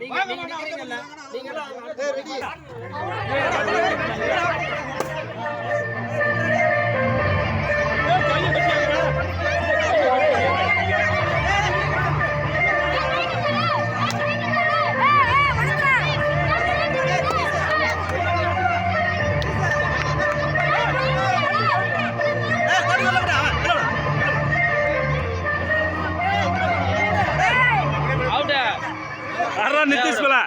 நீங்க நீங்க நிக்கிறீங்கல்ல? நீங்க அறா நிதிஷ் பிள்ளை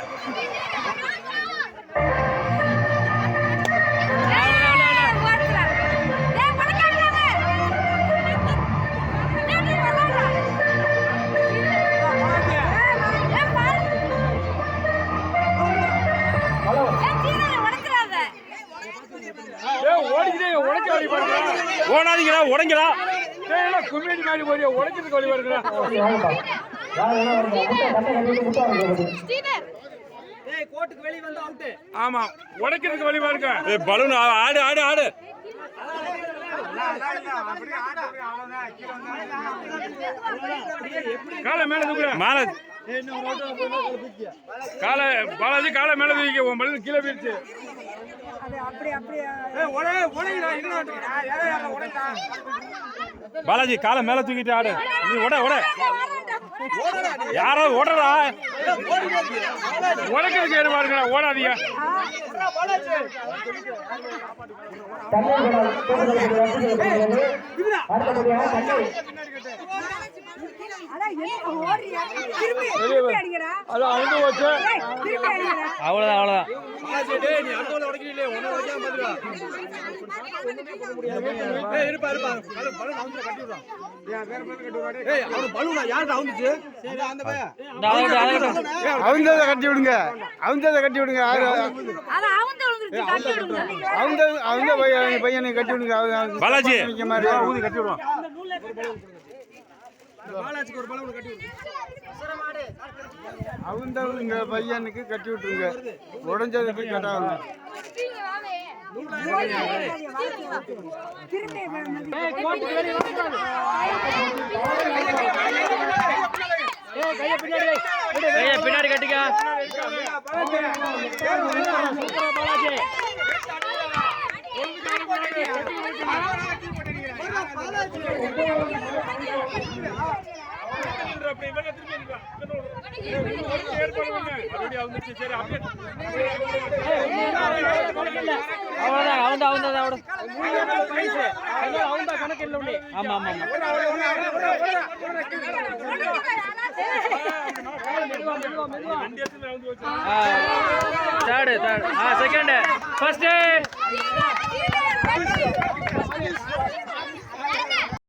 ஓடாதீங்கடா உடைங்கடா. கும்மேடி மாதிரி போறிய உடைக்கிறதுக்கு வழி வருகிறா ஏய் கோட்டுக்கு வெளிய வந்து அவுட் ஆமா உடைக்கிறதுக்கு வழி பாருங்க ஏய் பலூன் ஆடு ஆடு ஆடு. காலை மேல தூக்குற மேல. காலை பாலாஜி காலை மேல தூக்கி உன் பலூன் கீழே போயிடுச்சு பாலாஜி காலை மேல தூக்கிட்டு ஆடு. நீ உட உட. யாரோ ஓடடா உடைக்கிறதுக்கு ஏறு பாருங்கடா ஓடாதீங்க. போச்சு அவ்வளவுதான் அவ்வளவுதான் உடைக்கிறீங்களே ஒண்ணு உடைக்காம பாத்துடா ஏய் இருப்பா இருப்பா பலூன் பலூன் அவுந்து கட்டி விடுறான் அந்த பையன் அவந்ததை கட்டி அவங்க அவங்க பையன் பையனை கட்டி விடுங்க அவங்க பாலாஜி. நிக்க மாதிரி ஊதி கட்டி விடுவோம் பாலாஜிக்கு ஒரு பலூன் கட்டி விடு அவங்க பையனுக்கு கட்டி ஆமா ஆமா ஆமா. தேர்டு ஆ செகண்ட் ஃபர்ஸ்ட்